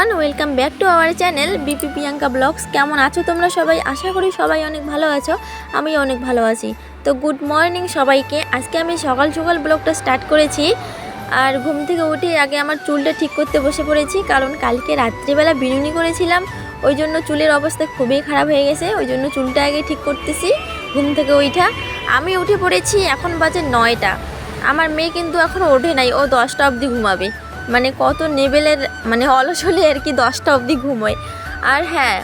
Everyone welcome back to our channel BP Priyanka blogs কেমন আছো তোমরা সবাই? আশা করি সবাই অনেক ভালো আছো আমি অনেক ভালো আছি। তো গুড মর্নিং সবাইকে। আজকে আমি সকাল সকাল ব্লগটা স্টার্ট করেছি, আর ঘুম থেকে উঠে আগে আমার চুলটা ঠিক করতে বসে পড়েছি, কারণ কালকে রাত্রিবেলা বিনুনি করেছিলাম, ওই জন্য চুলের অবস্থা খুবই খারাপ হয়ে গেছে, ওই জন্য চুলটা আগে ঠিক করতেছি, ঘুম থেকে ওইটা আমি উঠে পড়েছি এখন বাজে নয়টা। আমার মেয়ে কিন্তু এখনও ওঠে নাই, ও দশটা অবধি ঘুমাবে। মানে কত নেবেলের মানে অলস হলে আর কি দশটা অবধি ঘুমোয় আর হ্যাঁ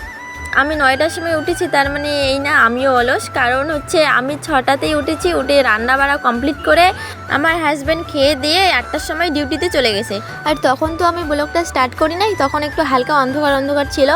আমি নয়টার সময় উঠেছি, তার মানে এই না আমিও অলস। কারণ হচ্ছে আমি ছটাতেই উঠেছি, উঠে রান্না বাড়া কমপ্লিট করে আমার হাজব্যান্ড খেয়ে দিয়ে আটটার সময় ডিউটিতে চলে গেছে। আর তখন তো আমি ব্লগটা স্টার্ট করি নাই, তখন একটু হালকা অন্ধকার অন্ধকার ছিল।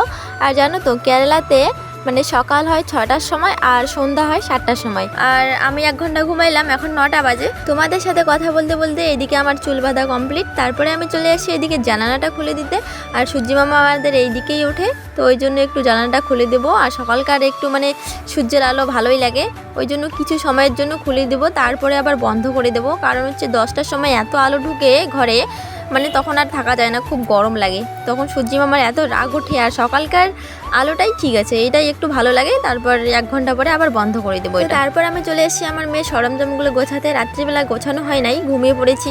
আর জানো তো, কেরালাতে মানে সকাল হয় ছটার সময় আর সন্ধ্যা হয় সাতটার সময়। আর আমি এক ঘণ্টা ঘুমাইলাম, এখন নটা বাজে। তোমাদের সাথে কথা বলতে বলতে এদিকে আমার চুল বাঁধা কমপ্লিট তারপরে আমি চলে আসি এদিকে জানালাটা খুলে দিতে। আর সূর্যি মামা আমাদের এই দিকেই ওঠে, তো ওই জন্য একটু জানালাটা খুলে দেবো। আর সকালকার একটু মানে সূর্যের আলো ভালোই লাগে, ওই জন্য কিছু সময়ের জন্য খুলে দেবো। তারপরে আবার বন্ধ করে দেবো, কারণ হচ্ছে দশটার সময় এত আলো ঢুকে ঘরে মানে তখন আর থাকা যায় না, খুব গরম লাগে। তখন সূর্যি মামার এত রাগ ওঠে। আর সকালকার আলোটাই ঠিক আছে এটাই একটু ভালো লাগে। তারপর এক ঘণ্টা পরে আবার বন্ধ করে দেবো। তারপর আমি চলে এসেছি আমার মেয়ে সরঞ্জামগুলো গোছাতে। রাত্রিবেলা গোছানো হয় নাই ঘুমিয়ে পড়েছি।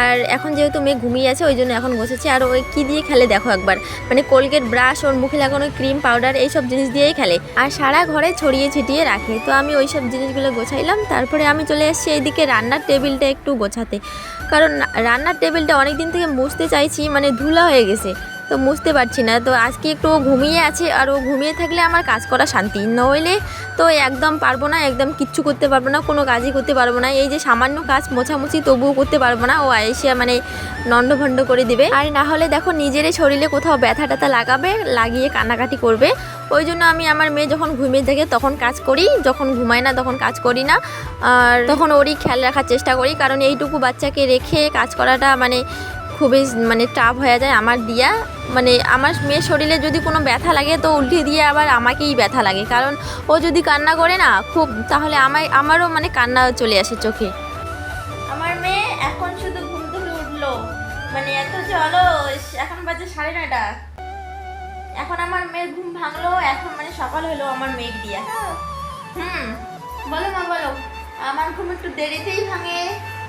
আর এখন যেহেতু মেয়ে ঘুমিয়ে আছে ওই জন্য এখন গোছাচ্ছি। আর ওই কী দিয়ে খেলে দেখো একবার। মানে কোলগেট ব্রাশ ওর মুখে লাগানো ক্রিম পাউডার এইসব জিনিস দিয়েই খেলে। আর সারা ঘরে ছড়িয়ে ছিটিয়ে রাখে। তো আমি ওই সব জিনিসগুলো গোছাইলাম। তারপরে আমি চলে এসেছি এইদিকে রান্নার টেবিলটা একটু গোছাতে। কারণ রান্নার টেবিলটা অনেক দিন থেকে মুছতে চাইছি মানে ধুলা হয়ে গেছে। তো বুঝতে পারছি না। তো আজকে একটু ঘুমিয়ে আছে আর ও ঘুমিয়ে থাকলে আমার কাজ করা শান্তি। নইলে তো একদম পারব না, একদম কিচ্ছু করতে পারব না, কোনো কাজই করতে পারব না। এই যে সামান্য কাজ মোছামুছি তবুও করতে পারব না, ও এসে মানে নন্ডভণ্ড করে দিবে। আর না হলে দেখো নিজেরই শরীরে কোথাও ব্যথা ট্যাথা লাগাবে, লাগিয়ে কান্নাকাটি করবে। ওই জন্য আমি আমার মেয়ে যখন ঘুমিয়ে থাকে তখন কাজ করি, যখন ঘুমায় না তখন কাজ করি না। আর তখন ওরই খেয়াল রাখার চেষ্টা করি, কারণ এইটুকু বাচ্চাকে রেখে কাজ করাটা মানে খুবই মানে টাফ হয়ে যায় আমার দিয়া। মানে আমার মেয়ের শরীরে যদি কোনো ব্যথা লাগে তো উল্টে দিয়ে আবার আমাকেই ব্যথা লাগে। কারণ ও যদি কান্না করে না, খুব তাহলে আমায়, আমারও মানে কান্না চলে আসে চোখে। আমার মেয়ে এখন শুধু ঘুম থেকে উঠল। মানে এত চলো এখন বাজে সাড়ে নয়টা। এখন আমার মেয়ের ঘুম ভাঙলো, এখন মানে সকাল হলো আমার মেয়ের দিয়া। হুম, বলো মা, বলো। আমার ঘুম একটু দেরিতেই ভাঙে।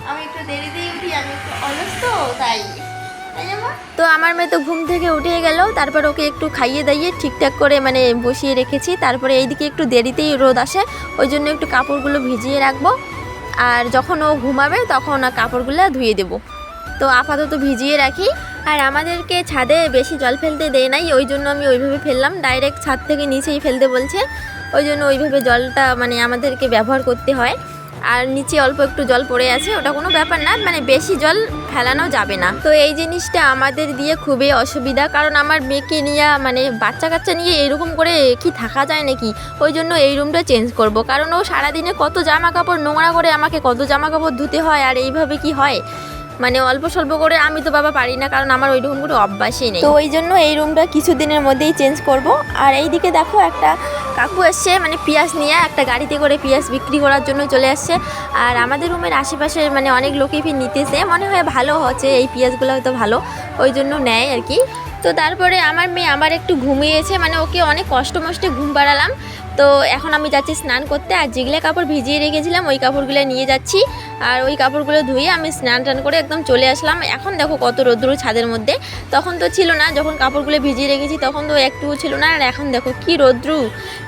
আমি একটু দেরিতেই উঠি, আমি একটু অলস তো তাই? তো আমার মেয়ে তো ঘুম থেকে উঠে গেল, তারপর ওকে একটু খাইয়ে দাইয়ে ঠিকঠাক করে মানে বসিয়ে রেখেছি। তারপরে এইদিকে একটু দেরিতেই রোদ আসে, ওই জন্য একটু কাপড়গুলো ভিজিয়ে রাখব। আর যখন ও ঘুমাবে, তখন কাপড়গুলো ধুয়ে দেবো। তো আপাতত ভিজিয়ে রাখি। আর আমাদেরকে ছাদে বেশি জল ফেলতে দেয় নাই, ওই জন্য আমি ওইভাবে ফেললাম। ডাইরেক্ট ছাদ থেকে নিচেই ফেলতে বলছে। ওই জন্য ওইভাবে জলটা মানে আমাদেরকে ব্যবহার করতে হয়। আর নিচে অল্প একটু জল পড়ে আছে, ওটা কোনো ব্যাপার না মানে বেশি জল ফেলানো যাবে না। তো এই জিনিসটা আমাদের দিয়ে খুবই অসুবিধা, কারণ আমার মেয়েকে নিয়ে মানে বাচ্চা কাচ্চা নিয়ে এরকম করে কি থাকা যায় নাকি? ওই জন্য এই রুমটা চেঞ্জ করব। কারণ ও সারাদিনে কত জামা কাপড় নোংরা করে আমাকে কত জামা কাপড় ধুতে হয়, আর এইভাবে কি হয়? মানে অল্প স্বল্প করে আমি তো বাবা পারি না, কারণ আমার ওই রকম কোনো অভ্যাসই নেই। তো ওই জন্য এই রুমটা কিছুদিনের মধ্যেই চেঞ্জ করব। আর এইদিকে দেখো একটা কাকু এসছে মানে পিঁয়াজ নিয়ে একটা গাড়িতে করে পিঁয়াজ বিক্রি করার জন্য চলে আসছে আর আমাদের রুমের আশেপাশে মানে অনেক লোকই ফির নিতেছে। মনে হয় ভালো হচ্ছে, এই পিঁয়াজগুলো হয়তো ভালো। ওই জন্য নেয় আর কি। তো তারপরে আমার মেয়ে আবার একটু ঘুমিয়েছে মানে ওকে অনেক কষ্ট মষ্টে ঘুম পাড়ালাম। তো এখন আমি যাচ্ছি স্নান করতে। আর যেগুলো কাপড় ভিজিয়ে রেখেছিলাম, ওই কাপড়গুলো নিয়ে যাচ্ছি। আর ওই কাপড়গুলো ধুয়ে আমি স্নান টান করে একদম চলে আসলাম। এখন দেখো কত রোদ্রু ছাদের মধ্যে। তখন তো ছিল না, যখন কাপড়গুলো ভিজিয়ে রেখেছি তখন তো একটুও ছিল না। আর এখন দেখো কি রোদ্রু।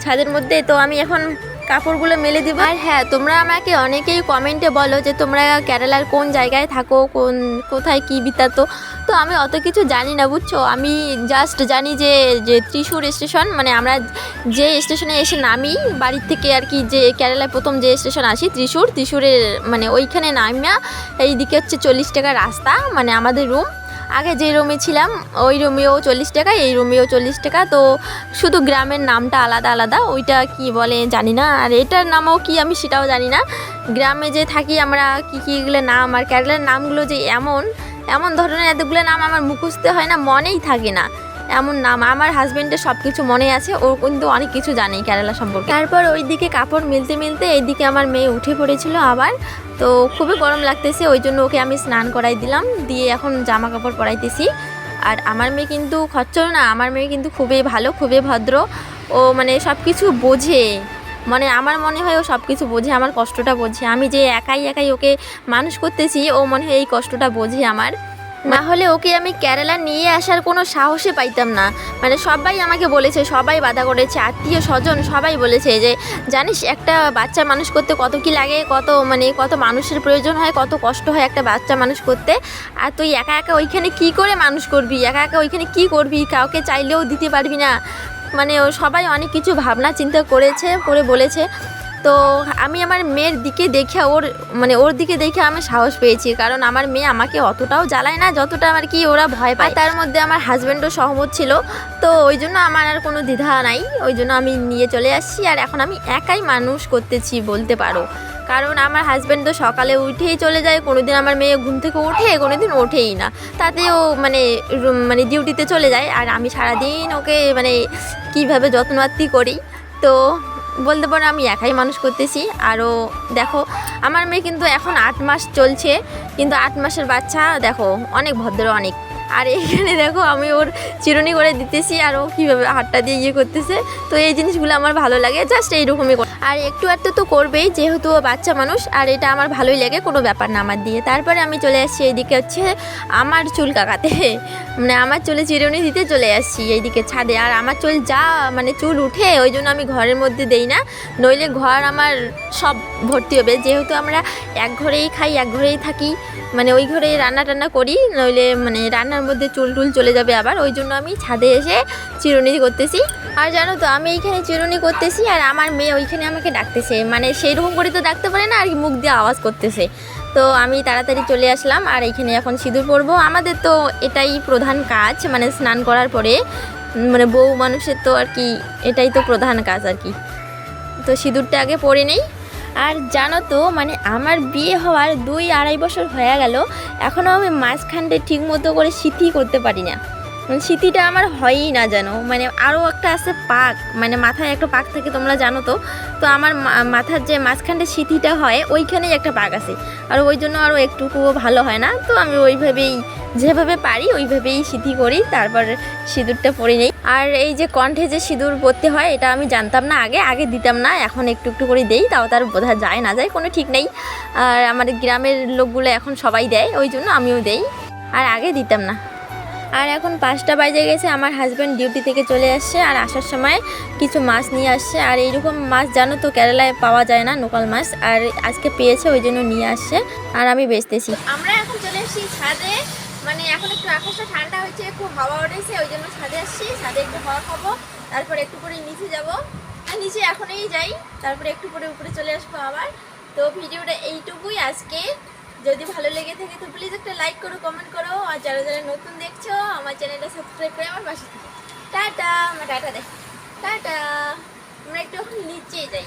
ছাদের মধ্যে, তো আমি এখন কাপড়গুলো মেলে দিব। আর হ্যাঁ তোমরা আমাকে অনেকেই কমেন্টে বলো যে তোমরা কেরালার কোন জায়গায় থাকো, কোন, কোথায় কী বৃত্তান্ত তো আমি অত কিছু জানি না, বুঝছ? আমি জাস্ট জানি যে যে ত্রিশূর স্টেশন মানে আমরা যে স্টেশনে এসে নামি, বাড়ির থেকে আর কি যে কেরালায় প্রথম যে স্টেশন আসি, ত্রিশূর, ত্রিশূরের মানে ওইখানে নামিয়া, এইদিকে হচ্ছে চল্লিশ টাকা রাস্তা মানে আমাদের রুম আগে যে রুমে ছিলাম, ওই রুমেও চল্লিশ টাকা, এই রুমেও চল্লিশ টাকা। তো শুধু গ্রামের নামটা আলাদা আলাদা, ওইটা কি বলে জানি না। আর এটার নামও কি আমি সেটাও জানি না। গ্রামে যে থাকি, আমরা কী কী এগুলো নাম আর কেরালার নামগুলো যে এমন এমন ধরনের এতগুলো নাম আমার মুখস্থ হয় না, মনেই থাকে না। এমন নাম। আমার হাজবেন্ডের সব কিছু মনে আছে, ও কিন্তু অনেক কিছু জানে কেরালা সম্পর্কে। তারপর ওই দিকে কাপড় মিলতে মিলতে এইদিকে আমার মেয়ে উঠে পড়েছিল আবার। তো খুবই গরম লাগতেছে, ওই জন্য ওকে আমি স্নান করাই দিলাম, দিয়ে এখন জামা কাপড় পরাইতেছি। আর আমার মেয়ে কিন্তু খচ্চর না, আমার মেয়ে কিন্তু খুবই ভালো, খুবই ভদ্র। ও মানে সব কিছু বোঝে। মানে আমার মনে হয় ও সব কিছু বোঝে, আমার কষ্টটা বোঝে। আমি যে একাই একাই ওকে মানুষ করতেছি, ও মনে হয় এই কষ্টটা বোঝে আমার। না হলে ওকে আমি কেরালা নিয়ে আসার কোনো সাহসে পাইতাম না। মানে সবাই আমাকে বলেছে, সবাই বাধা করেছে, আত্মীয় স্বজন সবাই বলেছে যে, জানিস একটা বাচ্চা মানুষ করতে কত কি লাগে, কত মানে কত মানুষের প্রয়োজন হয়, কত কষ্ট হয় একটা বাচ্চা মানুষ করতে। আর তুই একা একা ওইখানে কি করে মানুষ করবি? একা একা ওইখানে কি করবি? কাউকে চাইলেও দিতে পারবি না। মানে সবাই অনেক কিছু ভাবনা চিন্তা করেছে, করে বলেছে। তো আমি আমার মেয়ের দিকে দেখে ওর মানে ওর দিকে দেখে আমি সাহস পেয়েছি। কারণ আমার মেয়ে আমাকে অতটাও জ্বালায় না যতটা আমার কি ওরা ভয় পায়। তার মধ্যে আমার হাজব্যান্ডও সহমত ছিল। তো ওই জন্য আমার আর কোনো দ্বিধা নাই। ওই জন্য আমি নিয়ে চলে আসছি। আর এখন আমি একাই মানুষ করতেছি বলতে পারো। কারণ আমার হাজব্যান্ড তো সকালে উঠেই চলে যায়। কোনো দিন আমার মেয়ে ঘুম থেকে ওঠে কোনো দিন ওঠেই না। তাতেও মানে মানে ডিউটিতে চলে যায়। আর আমি সারাদিন ওকে মানে কীভাবে যত্নআত্তি করি, তো বলতে পারো আমি একাই মানুষ করতেছি আরও দেখো, আমার মেয়ে কিন্তু এখন আট মাস চলছে, কিন্তু আট মাসের বাচ্চা, দেখো, অনেক ভদ্র অনেক আর এইখানে দেখো, আমি ওর চিরুনি করে দিতেছি, আর ও কীভাবে হাতটা দিয়ে ইয়ে করতেছে তো এই জিনিসগুলো আমার ভালো লাগে জাস্ট এইরকমই। আর একটু একটু তো করবেই, যেহেতু ও বাচ্চা মানুষ, আর এটা আমার ভালোই লাগে কোনো ব্যাপার না আমার দিয়ে। তারপরে আমি চলে আসছি এইদিকে হচ্ছে আমার চুল কাকাতে। মানে আমার চুলে চিরুনি দিতে চলে আসছি এইদিকে ছাদে। আর আমার চুল যা মানে চুল উঠে, ওই জন্য আমি ঘরের মধ্যে দেই না। নইলে ঘর আমার সব ভর্তি হবে। যেহেতু আমরা এক ঘরেই খাই, এক ঘরেই থাকি মানে ওই ঘরেই রান্না টান্না করি, নইলে মানে রান্নার মধ্যে চুল টুল চলে যাবে আবার। ওই জন্য আমি ছাদে এসে চিরুনি করতেছি। আর জানো তো, আমি এইখানে চিরুনি করতেছি, আর আমার মেয়ে ওইখানে আমাকে ডাকতেছে। মানে সেই রকম করে তো ডাকতে পারে না, আর কি মুখ দিয়ে আওয়াজ করতেছে। তো আমি তাড়াতাড়ি চলে আসলাম, আর এইখানে এখন সিঁদুর পরবো। আমাদের তো এটাই প্রধান কাজ মানে স্নান করার পরে মানে বউ মানুষের তো আর কি এটাই তো প্রধান কাজ আর কি। তো সিঁদুরটা আগে পরে নেই। আর জানো তো মানে আমার বিয়ে হওয়ার দুই আড়াই বছর হয়ে গেল এখনও আমি মাঝখানটা ঠিক মতো করে সিথি করতে পারি না। মানে সিথিটা আমার হয়ই না জানো মানে আরও একটা আছে পাক। মানে মাথায় একটা পাক থাকে, তোমরা জানো তো। তো আমার মাথার যে মাঝখানটা সিথিটা হয়, ওইখানেই একটা পাক আছে। আর ওই জন্য আরও একটুকুও ভালো হয় না। তো আমি ওইভাবেই, যেভাবে পারি ওইভাবেই সিথি করি। তারপর সিঁদুরটা পরে নেই। আর এই যে কণ্ঠে যে সিঁদুর পরতে হয়, এটা আমি জানতাম না আগে। আগে দিতাম না, এখন একটু একটু করে দেই, তাও তার বোঝা যায় না যায়, কোনো ঠিক নেই। আর আমাদের গ্রামের লোকগুলো এখন সবাই দেয়, ওই জন্য আমিও দেই। আর আগে দিতাম না। আর এখন পাঁচটা বাজে গেছে, আমার হাজব্যান্ড ডিউটি থেকে চলে আসছে আর আসার সময় কিছু মাছ নিয়ে আসছে। আর এইরকম মাছ জানো তো, কেরালায় পাওয়া যায় না লোকাল মাছ, আর আজকে পেয়েছে, ওই জন্য নিয়ে আসছে আর আমি বেচতেছি। আমরা এখন চলে এসেছি ছাদে মানে এখন একটু আকাশটা ঠান্ডা হয়েছে খুব হাওয়া উঠেছে, ওই জন্য ছাদে আসছি। ছাদে একটু হাওয়া খাব, তারপরে একটু করে নিচে যাব। নিচে এখনই যাই, তারপরে একটু করে উপরে চলে আসব আবার। তো ভিডিওটা এইটুকুই, আজকে যদি ভালো লেগে থাকে তো প্লিজ একটা লাইক করো কমেন্ট করো। আর যারা যারা নতুন দেখছ, আমার চ্যানেলটা সাবস্ক্রাইব করে আমার পাশে থাকো। টাটা, আমার টাটা দেখ টাটা। আমরা একটু নিচে যাই।